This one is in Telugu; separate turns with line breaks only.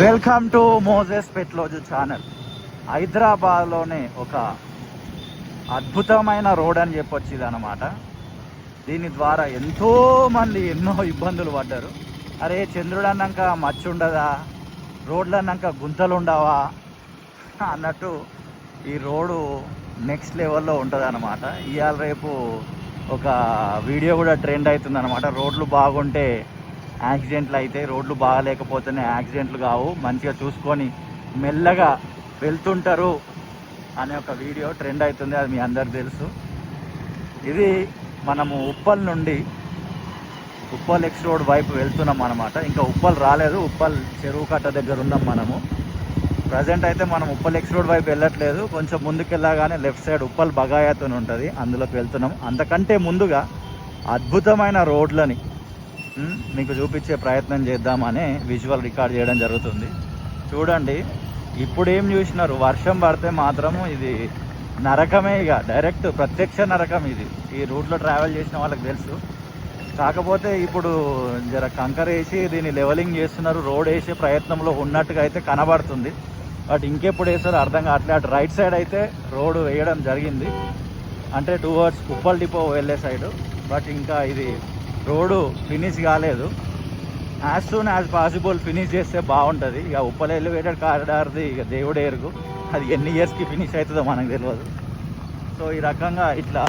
Welcome to Moses Petloju channel హైదరాబాద్లోనే ఒక అద్భుతమైన రోడ్ అని చెప్పొచ్చింది అనమాట దీని ద్వారా ఎంతో మంది ఎన్నో ఇబ్బందులు పడ్డారు. అరే చంద్రుడు అన్నాక మచ్చుండదా రోడ్లు అన్నాక గుంతలు ఉండవా? అన్నట్టు ఈ రోడ్డు నెక్స్ట్ లెవెల్లో ఉంటుంది అనమాట ఇవాళ రేపు ఒక వీడియో కూడా ట్రెండ్ అవుతుంది అనమాట రోడ్లు బాగుంటే యాక్సిడెంట్లు అయితే రోడ్లు బాగాలేకపోతేనే యాక్సిడెంట్లు కావు. మంచిగా చూసుకొని మెల్లగా వెళ్తుంటారు అనే ఒక వీడియో ట్రెండ్ అవుతుంది అది మీ అందరికి తెలుసు. ఇది మనము ఉప్పల్ నుండి ఉప్పల్ ఎక్స్ రోడ్ వైపు వెళ్తున్నాం అనమాట ఇంకా ఉప్పల్ రాలేదు ఉప్పల్ చెరువు కట్ట దగ్గర ఉన్నాం మనము. ప్రజెంట్ అయితే మనం ఉప్పల్ ఎక్స్ రోడ్ వైపు వెళ్ళట్లేదు. కొంచెం ముందుకెళ్ళగానే లెఫ్ట్ సైడ్ ఉప్పల్ బగాయతో ఉంటుంది అందులోకి వెళ్తున్నాం. అంతకంటే ముందుగా అద్భుతమైన రోడ్లని మీకు చూపించే ప్రయత్నం చేద్దామని విజువల్ రికార్డ్ చేయడం జరుగుతుంది. చూడండి ఇప్పుడు ఏం చూసినారు? వర్షం పడితే మాత్రము ఇది నరకమే ఇక. డైరెక్ట్ ప్రత్యక్ష నరకం ఇది. ఈ రూట్లో ట్రావెల్ చేసిన వాళ్ళకి తెలుసు. కాకపోతే ఇప్పుడు జర కంకర వేసి దీన్ని లెవెలింగ్ చేస్తున్నారు. రోడ్ వేసే ప్రయత్నంలో ఉన్నట్టుగా అయితే కనబడుతుంది. బట్ ఇంకెప్పుడు వేసారో అర్థం కావట్లేదు అటు రైట్ సైడ్ అయితే రోడ్డు వేయడం జరిగింది. అంటే టువర్డ్స్ ఉప్పల్ డిపో వెళ్ళే సైడు బట్ ఇంకా ఇది రోడ్డు ఫినిష్ కాలేదు. As soon as possible finish చేస్తే బాగుంటుంది. ఇక ఉప్పల ఎలివేటెడ్ కారిడార్ది ఇక దేవుడే ఎరుగు. అది ఎన్ని ఇయర్స్కి ఫినిష్ అవుతుందో మనకు తెలియదు సో ఈ రకంగా ఇట్లా